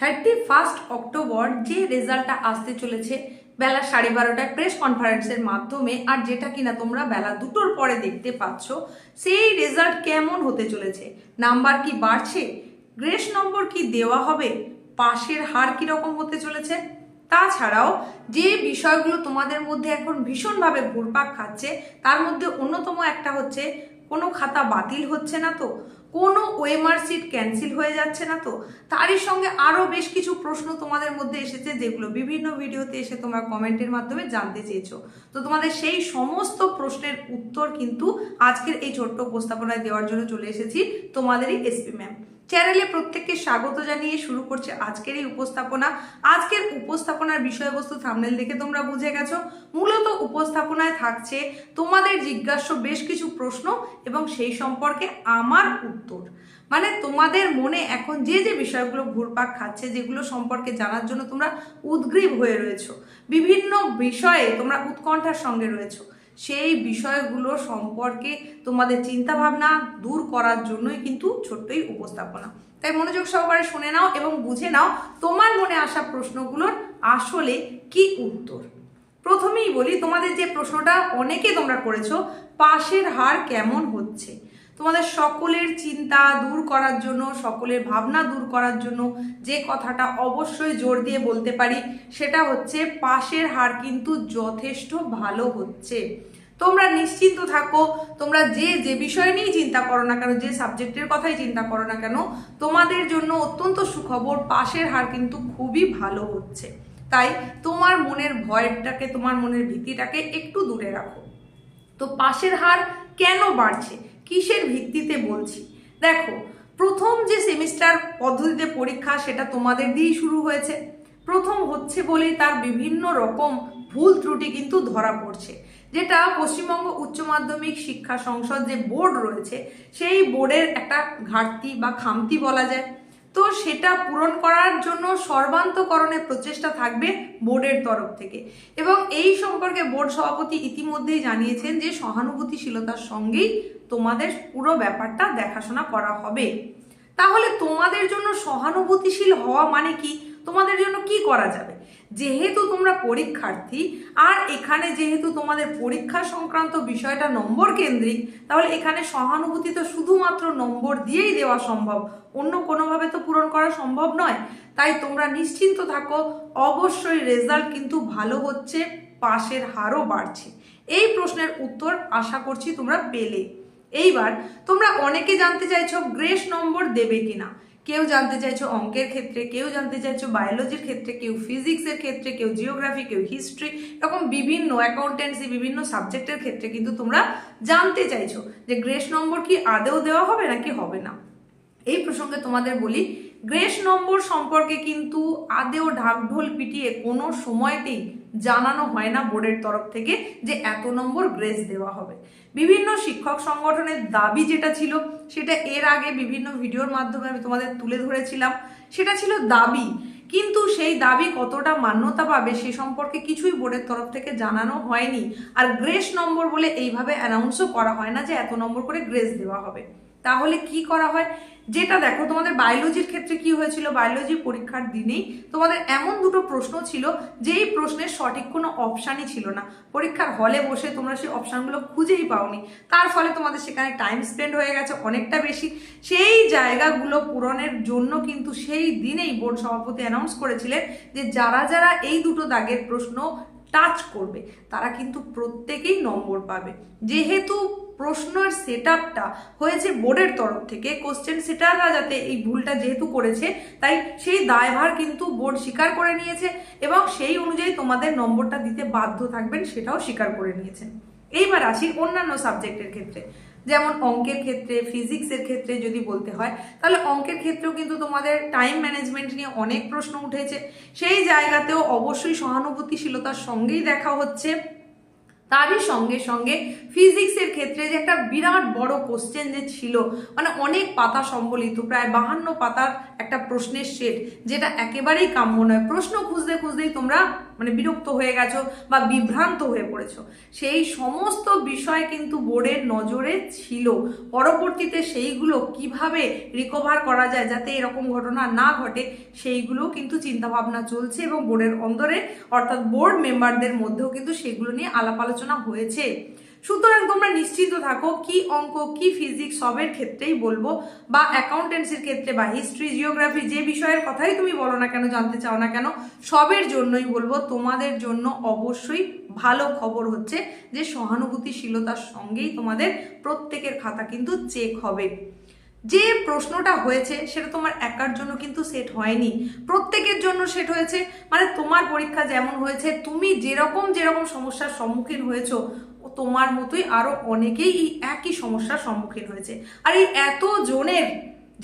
Thirty first October যে রেজাল্টটা আসতে চলেছে, বেলা সাড়ে বারোটায় প্রেস কনফারেন্সের মাধ্যমে, আর যেটা কিনা তোমরা বেলা দুটোর পরে দেখতে পাচ্ছ, সেই রেজাল্ট কেমন হতে চলেছে? নাম্বার কি বাড়ছে? গ্রেস নম্বর কি দেওয়া হবে? পাশের হার কীরকম হতে চলেছে? তাছাড়াও, যে বিষয়গুলো তোমাদের মধ্যে এখন ভীষণভাবে ঘুরপাক খাচ্ছে, তার মধ্যে অন্যতম একটা হচ্ছে, কোনো খাতা বাতিল হচ্ছে না তো? কোনো ওয়েমার সিট ক্যান্সেল হয়ে যাচ্ছে না তো? তারই সঙ্গে আরও বেশ কিছু প্রশ্ন তোমাদের মধ্যে এসেছে, যেগুলো বিভিন্ন ভিডিওতে এসে তোমরা কমেন্টের মাধ্যমে জানতে চেয়েছো। তো তোমাদের সেই সমস্ত প্রশ্নের উত্তর কিন্তু আজকের এই ছোট্ট উপস্থাপনায় দেওয়ার জন্য চলে এসেছি তোমাদেরই এসপি ম্যাম চ্যানেলে প্রত্যেককে স্বাগত জানিয়ে শুরু করছে আজকের এই উপস্থাপনা। আজকের উপস্থাপনার বিষয়বস্তু থামনেল দেখে তোমরা বুঝে গেছো। মূলত উপস্থাপনায় থাকছে তোমাদের জিজ্ঞাস্য বেশ কিছু প্রশ্ন এবং সেই সম্পর্কে আমার উত্তর। মানে তোমাদের মনে এখন যে যে বিষয়গুলো ঘুরপাক খাচ্ছে, যেগুলো সম্পর্কে জানার জন্য তোমরা উদ্গ্রীব হয়ে রয়েছো। বিভিন্ন বিষয়ে তোমরা উৎকণ্ঠার সঙ্গে রয়েছো। সেই বিষয়গুলো সম্পর্কে তোমাদের চিন্তাভাবনা দূর করার জন্যই কিন্তু ছোট্টই উপস্থাপনা। তাই মনোযোগ সহকারে শুনে নাও এবং বুঝে নাও তোমার মনে আসা প্রশ্নগুলোর আসলে কি উত্তর। প্রথমেই বলি, তোমাদের যে প্রশ্নটা অনেকে তোমরা করেছ, পাশের হার কেমন হচ্ছে? তোমাদের সকলের চিন্তা দূর করার জন্য, সকলের ভাবনা দূর করার জন্য যে কথাটা অবশ্যই জোর দিয়ে বলতে পারি, সেটা হচ্ছে পাশের হার কিন্তু যথেষ্ট ভালো হচ্ছে। তোমরা নিশ্চিন্ত থাকো, তোমরা যে যে বিষয় নিয়েই চিন্তা করো না কেন, যে সাবজেক্টের কথাই চিন্তা করো না কেন, তোমাদের জন্য অত্যন্ত সুখবর পাশের হার কিন্তু খুবই ভালো হচ্ছে। তাই তোমার মনের ভয়টাকে, তোমার মনের ভীতিটাকে একটু দূরে রাখো। তো পাশের হার কেন বাড়ছে? কিসের ভিত্তিতে বলছি? দেখো, প্রথম যে সেমিস্টার পদ্ধতিতে পরীক্ষা সেটা তোমাদের দিয়েই শুরু হয়েছে। প্রথম হচ্ছে বলেই তার বিভিন্ন রকম ভুল ত্রুটি কিন্তু ধরা পড়ছে। যেটা পশ্চিমবঙ্গ উচ্চ মাধ্যমিক শিক্ষা সংসদ যে বোর্ড রয়েছে, সেই বোর্ডের একটা ঘাটতি বা খামতি বলা যায়। তো সেটা পূরণ করার জন্য সর্বান্তকরণের প্রচেষ্টা থাকবে বোর্ডের তরফ থেকে। এবং এই সম্পর্কে বোর্ড সভাপতি ইতিমধ্যেই জানিয়েছেন যে সহানুভূতিশীলতার সঙ্গেই তোমাদের পুরো ব্যাপারটা দেখাশোনা করা হবে। তাহলে তোমাদের জন্য সহানুভূতিশীল হওয়া মানে কি? তোমাদের জন্য কি করা যাবে? যেহেতু তোমরা পরীক্ষার্থী, আর এখানে যেহেতু তোমাদের পরীক্ষা সংক্রান্ত বিষয়টা নম্বর কেন্দ্রিক, তাহলে এখানে সহানুভূতি তো শুধুমাত্র নম্বর দিয়েই দেওয়া সম্ভব। অন্য কোনোভাবে তো পূরণ করা সম্ভব নয়। তাই তোমরা নিশ্চিন্ত থাকো, অবশ্যই রেজাল্ট কিন্তু ভালো হচ্ছে, পাশের হারও বাড়ছে। এই প্রশ্নের উত্তর আশা করছি তোমরা পেলে। এইবার তোমরা অনেকে জানতে চাইছো গ্রেস নম্বর দেবে কিনা। কেউ জানতে চাইছো অঙ্কের ক্ষেত্রে, কেউ জানতে চাইছো বায়োলজির ক্ষেত্রে, কেউ ফিজিক্সের ক্ষেত্রে, কেউ জিওগ্রাফি, কেউ হিস্ট্রি, এরকম বিভিন্ন অ্যাকাউন্টেন্সি বিভিন্ন সাবজেক্টের ক্ষেত্রে কিন্তু তোমরা জানতে চাইছো যে গ্রেস নম্বর কি আদেও দেওয়া হবে নাকি হবে না। এই প্রসঙ্গে তোমাদের বলি, গ্রেস নম্বর সম্পর্কে কিন্তু আদেও ঢাকঢোল পিটিয়ে কোনো সময়তেই জানানো হয় না বোর্ডের তরফ থেকে যে এত নম্বর গ্রেস দেওয়া হবে। বিভিন্ন শিক্ষক সংগঠনের দাবি যেটা ছিল, সেটা এর আগে বিভিন্ন ভিডিওর মাধ্যমে আমি তোমাদের তুলে ধরেছিলাম। সেটা ছিল দাবি। কিন্তু সেই দাবি কতটা মান্যতা পাবে সে সম্পর্কে কিছুই বোর্ডের তরফ থেকে জানানো হয়নি। আর গ্রেস নম্বর বলে এইভাবে অ্যানাউন্সও করা হয় না যে এত নম্বর করে গ্রেস দেওয়া হবে। তাহলে কি করা হয়? যেটা দেখো, তোমাদের বায়োলজির ক্ষেত্রে কি হয়েছিল? বায়োলজি পরীক্ষার দিনেই তোমাদের এমন দুটো প্রশ্ন ছিল, যেই প্রশ্নের সঠিক কোনো অপশানই ছিল না। পরীক্ষার হলে বসে তোমরা সেই অপশানগুলো খুঁজেই পাওনি। তার ফলে তোমাদের সেখানে টাইম স্পেন্ড হয়ে গেছে অনেকটা বেশি। সেই জায়গাগুলো পূরণের জন্য কিন্তু সেই দিনেই বোর্ড সভাপতি অ্যানাউন্স করেছিলেন যে যারা যারা এই দুটো দাগের প্রশ্ন টাচ করবে, তারা কিন্তু প্রত্যেকেই নম্বর পাবে। যেহেতু প্রশ্নের সেট আপটা হয়েছে বোর্ডের তরফ থেকে। কোশ্চেন সেটাররা যাতে এই ভুলটা যেহেতু করেছে, তাই সেই দায়ভার কিন্তু বোর্ড স্বীকার করে নিয়েছে এবং সেই অনুযায়ী তোমাদের নম্বরটা দিতে বাধ্য থাকবেন, সেটাও স্বীকার করে নিয়েছেন এইবার আসি অন্যান্য সাবজেক্টের ক্ষেত্রে। যেমন অঙ্কের ক্ষেত্রে, ফিজিক্সের ক্ষেত্রে যদি বলতে হয়, তাহলে অঙ্কের ক্ষেত্রেও কিন্তু তোমাদের টাইম ম্যানেজমেন্ট নিয়ে অনেক প্রশ্ন উঠেছে। সেই জায়গাতেও অবশ্যই সহানুভূতিশীলতার সঙ্গেই দেখা হচ্ছে। তারই সঙ্গে সঙ্গে ফিজিক্সের ক্ষেত্রে যে একটা বিরাট বড় কোশ্চেন যে ছিল মানে অনেক পাতা সম্বলিত, প্রায় বাহান্ন পাতার একটা প্রশ্নের সেট যেটা একেবারেই কাম্য নয়। প্রশ্ন খুঁজতে খুঁজতেই তোমরা মানে বিরক্ত হয়ে গেছো বা বিভ্রান্ত হয়ে পড়েছো। সেই সমস্ত বিষয় কিন্তু বোর্ডের নজরে ছিল। পরবর্তীতে সেইগুলো কীভাবে রিকভার করা যায় যাতে এরকম ঘটনা না ঘটে, সেইগুলো কিন্তু চিন্তাভাবনা চলছে এবং বোর্ডের অন্দরে, অর্থাৎ বোর্ড মেম্বারদের মধ্যেও কিন্তু সেগুলো নিয়ে আলাপ আলোচনা হয়েছে। সুতরাং তোমরা নিশ্চিত থাকো কি অঙ্ক, কি ফিজিক্স সবের ক্ষেত্রেই বলব বা অ্যাকাউন্টেন্সির ক্ষেত্রে বা হিস্ট্রি জিওগ্রাফি যে বিষয়ের কথাই তুমি বলো না কেন, জানতে চাও না কেন, সবের জন্যই বলব তোমাদের জন্য অবশ্যই ভালো খবর হচ্ছে যে সহানুভূতিশীলতার সঙ্গেই তোমাদের প্রত্যেকের খাতা কিন্তু চেক হবে। যে প্রশ্নটা হয়েছে সেটা তোমার একার জন্য কিন্তু সেট হয়নি। প্রত্যেকের জন্য সেট হয়েছে। মানে তোমার পরীক্ষা যেমন হয়েছে, তুমি যেরকম যেরকম সমস্যার সম্মুখীন হয়েছো তোমার মতোই আরও অনেকেই এই একই সমস্যার সম্মুখীন হয়েছে। আর এই এত জনের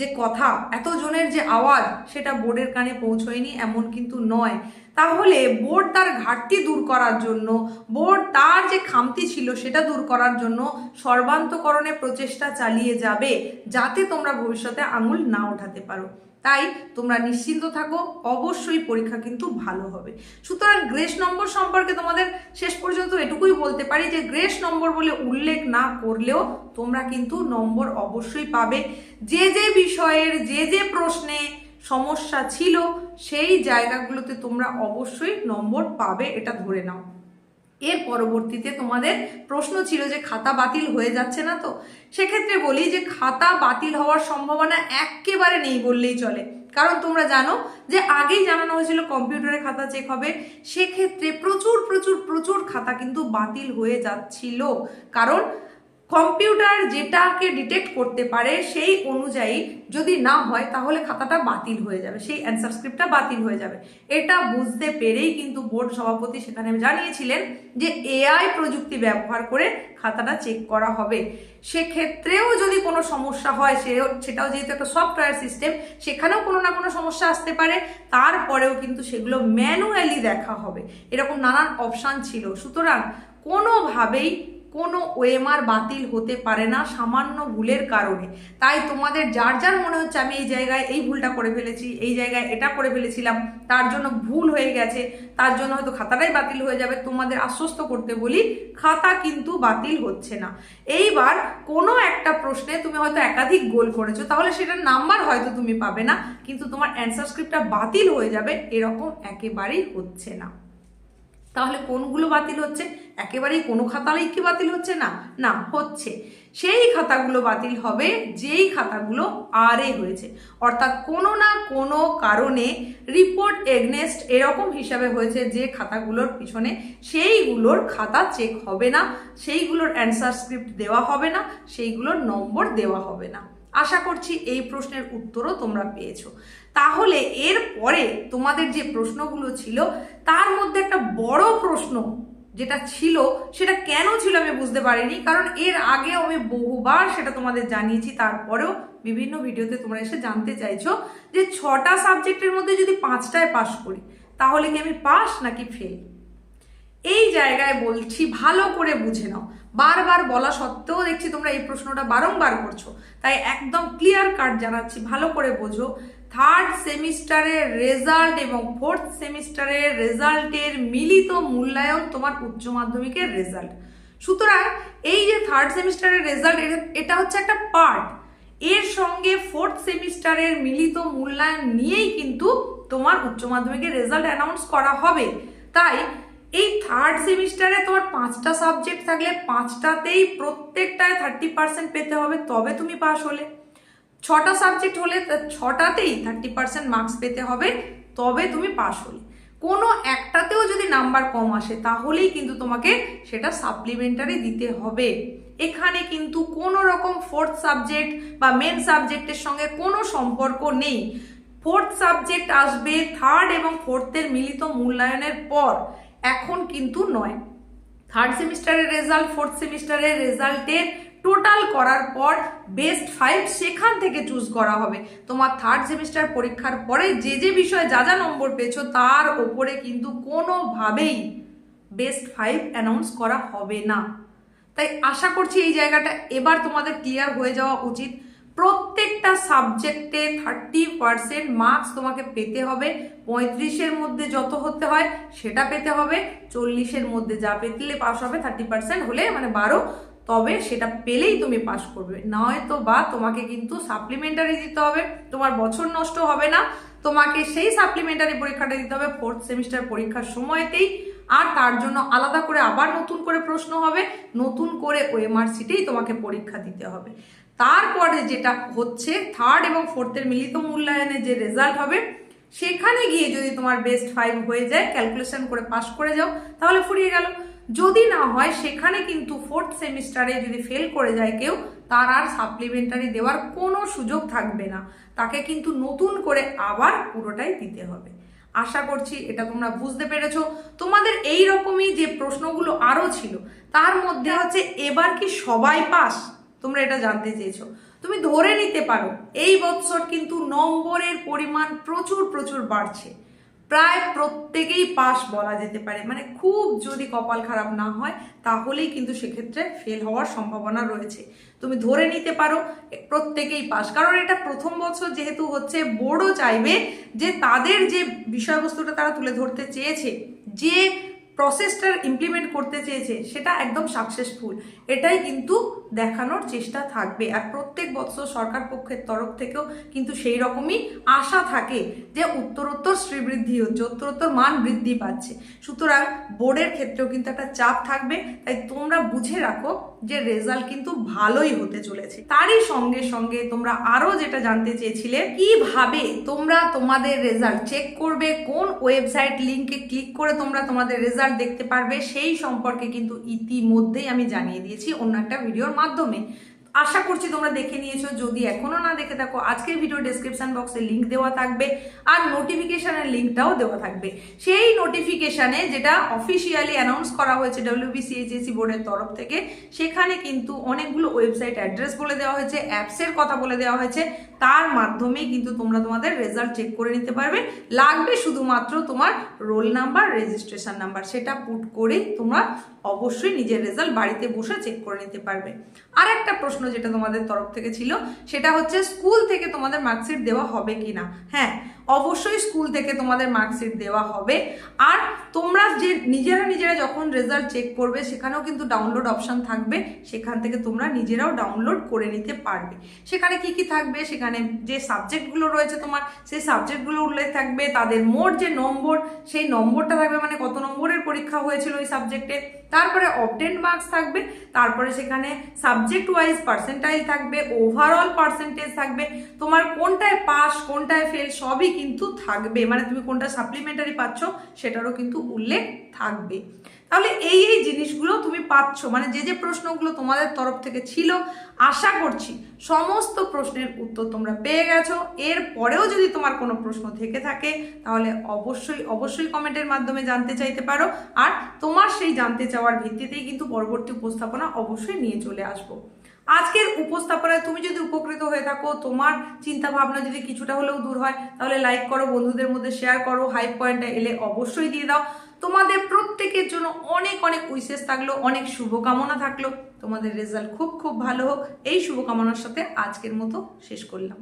যে কথা, এত জনের যে আওয়াজ, সেটা বোর্ডের কানে পৌঁছয়নি, এমন কিন্তু নয়। তাহলে বোর্ড তার ঘাটতি দূর করার জন্য, বোর্ড তার যে খামতি ছিল সেটা দূর করার জন্য সর্বান্তকরণে প্রচেষ্টা চালিয়ে যাবে, যাতে তোমরা ভবিষ্যতে আঙুল না ওঠাতে পারো। তাই তোমরা নিশ্চিন্ত থাকো, অবশ্যই পরীক্ষা কিন্তু ভালো হবে। সুতরাং গ্রেস নম্বর সম্পর্কে তোমাদের শেষ পর্যন্ত এটুকুই বলতে পারি যে, গ্রেস নম্বর বলে উল্লেখ না করলেও তোমরা কিন্তু নম্বর অবশ্যই পাবে। যে যে বিষয়ের, যে যে প্রশ্নে সমস্যা ছিল, সেই জায়গাগুলোতে তোমরা অবশ্যই নম্বর পাবে, এটা ধরে নাও। এর পরবর্তীতে তোমাদের প্রশ্ন ছিল যে খাতা বাতিল হয়ে যাচ্ছে না তো? সেক্ষেত্রে বলি যে খাতা বাতিল হওয়ার সম্ভাবনা একেবারে নেই বললেই চলে। কারণ তোমরা জানো যে আগেই জানানো হয়েছিল কম্পিউটারে খাতা চেক হবে, সেক্ষেত্রে প্রচুর প্রচুর প্রচুর খাতা কিন্তু বাতিল হয়ে যাচ্ছিল। কারণ কম্পিউটার যেটাকে ডিটেক্ট করতে পারে সেই অনুযায়ী যদি না হয় তাহলে খাতাটা বাতিল হয়ে যাবে, সেই অ্যান্সার স্ক্রিপ্টটা বাতিল হয়ে যাবে। এটা বুঝতে পেরেই কিন্তু বোর্ড সভাপতি সেখানে জানিয়েছিলেন যে এআই প্রযুক্তি ব্যবহার করে খাতাটা চেক করা হবে। সেক্ষেত্রেও যদি কোনো সমস্যা হয় সে সেটাও যেহেতু একটা সফটওয়্যার সিস্টেম সেখানেও কোনো না কোনো সমস্যা আসতে পারে। তারপরেও কিন্তু সেগুলো ম্যানুয়ালি দেখা হবে। এরকম নানান অপশান ছিল। সুতরাং কোনোভাবেই কোনো ওএমআর বাতিল হতে পারে না সামান্য ভুলের কারণে। তাই তোমাদের যার যার মনে হচ্ছে আমি এই জায়গায় এই ভুলটা করে ফেলেছি, এই জায়গায় এটা করে ফেলেছিলাম, তার জন্য ভুল হয়ে গেছে, তার জন্য হয়তো খাতাটাই বাতিল হয়ে যাবে, তোমাদের আশ্বস্ত করতে বলি, খাতা কিন্তু বাতিল হচ্ছে না। এইবার কোনো একটা প্রশ্নে তুমি হয়তো একাধিক গোল করেছ, তাহলে সেটার নাম্বার হয়তো তুমি পাবে না, কিন্তু তোমার অ্যান্সার স্ক্রিপ্টটা বাতিল হয়ে যাবে, এরকম একেবারেই হচ্ছে না। তাহলে কোনগুলো বাতিল হচ্ছে? একেবারেই কোনো খাতালেই কি বাতিল হচ্ছে? না না, হচ্ছে। সেই খাতাগুলো বাতিল হবে, যেই খাতাগুলো আরে হয়েছে। অর্থাৎ কোনো না কোনো কারণে রিপোর্ট এগনেস্ট এরকম হিসাবে হয়েছে যে খাতাগুলোর পিছনে সেইগুলোর খাতা চেক হবে না, সেইগুলোর অ্যান্সার স্ক্রিপ্ট দেওয়া হবে না, সেইগুলোর নম্বর দেওয়া হবে না। আশা করছি এই প্রশ্নের উত্তরও তোমরা পেয়েছ। তাহলে এর পরে তোমাদের যে প্রশ্নগুলো ছিল, তার মধ্যে একটা বড় প্রশ্ন যেটা ছিল, সেটা কেন ছিল আমি বুঝতে পারিনি, কারণ এর আগেও আমি বহুবার সেটা তোমাদের জানিয়েছি, তারপরেও বিভিন্ন ভিডিওতে তোমরা এসে জানতে চাইছো যে ছটা সাবজেক্টের মধ্যে যদি পাঁচটায় পাস করি, তাহলে কি আমি পাস নাকি ফেল? এই জায়গায় বলছি, ভালো করে বুঝে নাও। বারবার বলা সত্ত্বেও দেখছি তোমরা এই প্রশ্নটা বারংবার করছ। তাই একদম ক্লিয়ার কাট জানাচ্ছি, ভালো করে বোঝো। থার্ড সেমিস্টারের রেজাল্ট এবং ফোর্থ সেমিস্টারের রেজাল্টের মিলিত মূল্যায়ন তোমার উচ্চ মাধ্যমিকের রেজাল্ট সুতরাং এই যে থার্ড সেমিস্টারের রেজাল্ট এটা হচ্ছে একটা পার্ট এর সঙ্গে ফোর্থ সেমিস্টারের মিলিত মূল্যায়ন নিয়েই কিন্তু তোমার উচ্চ মাধ্যমিকের রেজাল্ট অ্যানাউন্স করা হবে। তাই এই থার্ড সেমিস্টারে তোমার পাঁচটা সাবজেক্ট থাকলে পাঁচটাতেই প্রত্যেকটায় থার্টি পার্সেন্ট পেতে হবে, তবে তুমি পাস হলে। ছটা সাবজেক্ট হলে ছটাতেই থার্টি পার্সেন্ট মার্কস পেতে হবে, তবে তুমি পাস হলে। কোনো একটাতেও যদি নাম্বার কম আসে, তাহলেই কিন্তু তোমাকে সেটা সাপ্লিমেন্টারি দিতে হবে। এখানে কিন্তু কোনো রকম ফোর্থ সাবজেক্ট বা মেন সাবজেক্টের সঙ্গে কোনো সম্পর্ক নেই। ফোর্থ সাবজেক্ট আসবে থার্ড এবং ফোর্থের মিলিত মূল্যায়নের পর, এখন কিন্তু নয়। থার্ড সেমিস্টারের রেজাল্ট ফোর্থ সেমিস্টারের রেজাল্টের টোটাল করার পর বেস্ট ফাইভ সেখান থেকে চুজ করা হবে। তোমার থার্ড সেমিস্টার পরীক্ষার পরে যে যে বিষয়ে যা যা নম্বর পেয়েছ তার ওপরে কিন্তু কোনোভাবেই বেস্ট ফাইভ অ্যানাউন্স করা হবে না। তাই আশা করছি এই জায়গাটা এবার তোমাদের ক্লিয়ার হয়ে যাওয়া উচিত। প্রত্যেকটা সাবজেক্টে থার্টি পার্সেন্ট মার্কস তোমাকে পেতে হবে। পঁয়ত্রিশের মধ্যে যত হতে হয় সেটা পেতে হবে। চল্লিশের মধ্যে যা পেতলে পাস হবে থার্টি পার্সেন্ট হলে মানে বারো। তবে সেটা পেলেই তুমি পাস করবে। নয়তো বা তোমাকে কিন্তু সাপ্লিমেন্টারি দিতে হবে, তোমার বছর নষ্ট হবে না, তোমাকে সেই সাপ্লিমেন্টারি পরীক্ষাটা দিতে হবে ফোর্থ সেমিস্টার পরীক্ষার সময়তেই। আর তার জন্য আলাদা করে আবার নতুন করে প্রশ্ন হবে, নতুন করে ওএমআর সিটেই তোমাকে পরীক্ষা দিতে হবে। তারপরে যেটা হচ্ছে থার্ড এবং ফোর্থের মিলিত মূল্যায়নে যে রেজাল্ট হবে, সেখানে গিয়ে যদি তোমার বেস্ট ফাইভ হয়ে যায় ক্যালকুলেশন করে পাশ করে যাও, তাহলে ফুরিয়ে গেল। যদি না হয়, সেখানে কিন্তু ফোর্থ সেমিস্টারে যদি ফেল করে যায় কেউ, তার আর সাপ্লিমেন্টারি দেওয়ার কোনো সুযোগ থাকবে না। তাকে কিন্তু নতুন করে আবার পুরোটাই দিতে হবে। আশা করছি এটা তোমরা বুঝতে পেরেছ। তোমাদের এই রকমই যে প্রশ্নগুলো আরও ছিল, তার মধ্যে হচ্ছে, এবার কি সবাই পাস? তোমরা এটা জানতে চেয়েছো। তুমি ধরে নিতে পারো, এই বৎসর কিন্তু নম্বরের পরিমাণ প্রচুর প্রচুর বাড়ছে। প্রায় প্রত্যেকেই পাস বলা যেতে পারে। মানে খুব যদি কপাল খারাপ না হয়, তাহলেই কিন্তু সেক্ষেত্রে ফেল হওয়ার সম্ভাবনা রয়েছে। তুমি ধরে নিতে পারো, প্রত্যেকেই পাস কারণ এটা প্রথম বছর যেহেতু হচ্ছে বোর্ডও চাইবে যে তাদের যে বিষয়বস্তুটা তারা তুলে ধরতে চেয়েছে, যে প্রসেসটা ইমপ্লিমেন্ট করতে চেয়েছে, সেটা একদম সাকসেসফুল এটাই কিন্তু দেখানোর চেষ্টা থাকবে। আর প্রত্যেক বছর সরকার পক্ষের তরফ থেকেও কিন্তু সেই রকমই আশা থাকে যে উত্তরোত্তর শ্রীবৃদ্ধি হচ্ছে, উত্তরোত্তর মান বৃদ্ধি পাচ্ছে। সুতরাং বোর্ডের ক্ষেত্রেও কিন্তু একটা চাপ থাকবে। তাই তোমরা বুঝে রাখো যে রেজাল্ট কিন্তু ভালোই হতে চলেছে। তারই সঙ্গে সঙ্গে তোমরা আরও যেটা জানতে চেয়েছিলে, কীভাবে তোমরা তোমাদের রেজাল্ট চেক করবে, কোন ওয়েবসাইট লিঙ্কে ক্লিক করে তোমরা তোমাদের রেজাল্ট দেখতে পারবে, সেই সম্পর্কে কিন্তু ইতিমধ্যেই আমি জানিয়ে দিয়েছি অন্য একটা ভিডিওর মাধ্যমে। আশা করছি তোমরা দেখে নিয়েছো, যদি এখনও না দেখে থাকো, আজকের ভিডিও ডেসক্রিপশন বক্সে লিঙ্ক দেওয়া থাকবে আর নোটিফিকেশানের লিঙ্কটাও দেওয়া থাকবে। সেই নোটিফিকেশানে যেটা অফিসিয়ালি অ্যানাউন্স করা হয়েছে ডব্লিউবিসিএইচএসি বোর্ডের তরফ থেকে, সেখানে কিন্তু অনেকগুলো ওয়েবসাইট অ্যাড্রেস বলে দেওয়া হয়েছে অ্যাপসের কথা বলে দেওয়া হয়েছে। তার মাধ্যমে কিন্তু তোমরা তোমাদের রেজাল্ট চেক করে নিতে পারবে। লাগবে শুধুমাত্র তোমার রোল নাম্বার রেজিস্ট্রেশন নাম্বার সেটা পুট করে তোমরা অবশ্যই নিজের রেজাল্ট বাড়িতে বসে চেক করে নিতে পারবে। আর একটা প্রশ্ন যেটা তোমাদের তরফ থেকে ছিল, সেটা হচ্ছে স্কুল থেকে তোমাদের মার্কশিট দেওয়া হবে কি না হ্যাঁ অবশ্যই স্কুল থেকে তোমাদের মার্কশিট দেওয়া হবে। আর তোমরা যে নিজেরা নিজেরা যখন রেজাল্ট চেক করবে, সেখানেও কিন্তু ডাউনলোড অপশান থাকবে। সেখান থেকে তোমরা নিজেরাও ডাউনলোড করে নিতে পারবে। সেখানে কি কি থাকবে? সেখানে যে সাবজেক্টগুলো রয়েছে তোমার, সেই সাবজেক্টগুলো উল্লেখ থাকবে। তাদের মোট যে নম্বর, সেই নম্বরটা থাকবে মানে কত নম্বরের পরীক্ষা হয়েছিল ওই সাবজেক্টে তারপরে অবটেন্ট মার্কস থাকবে, তারপরে সেখানে সাবজেক্ট ওয়াইজ পার্সেন্টাইজ থাকবে ওভারঅল পার্সেন্টেজ থাকবে, তোমার কোনটায় পাস কোনটায় ফেল সবই কিন্তু থাকবে। মানে তুমি কোনটা সাপ্লিমেন্টারি পাচ্ছ, সেটারও কিন্তু উল্লেখ থাকবে। তাহলে এই এই জিনিসগুলো তুমি পাচ্ছ। মানে যে যে প্রশ্নগুলো তোমাদের তরফ থেকে ছিল, আশা করছি সমস্ত প্রশ্নের উত্তর তোমরা পেয়ে গেছো। এর পরেও যদি তোমার কোনো প্রশ্ন থেকে থাকে, তাহলে অবশ্যই অবশ্যই কমেন্টের মাধ্যমে জানতে চাইতে পারো। আর তোমার সেই জানতে চাওয়ার ভিত্তিতেই কিন্তু পরবর্তী উপস্থাপনা অবশ্যই নিয়ে চলে আসব। আজকের উপস্থাপনায় তুমি যদি উপকৃত হয়ে থাকো, তোমার চিন্তা ভাবনা যদি কিছুটা হলেও দূর হয়, তাহলে লাইক করো, বন্ধুদের মধ্যে শেয়ার করো হাই পয়েন্টটা এলে অবশ্যই দিয়ে দাও। তোমাদের প্রত্যেকের জন্য অনেক অনেক উইসেস থাকল, অনেক শুভকামনা থাকল। তোমাদের রেজাল্ট খুব খুব ভালো হোক। এই শুভকামনার সাথে আজকের মতো শেষ করলাম।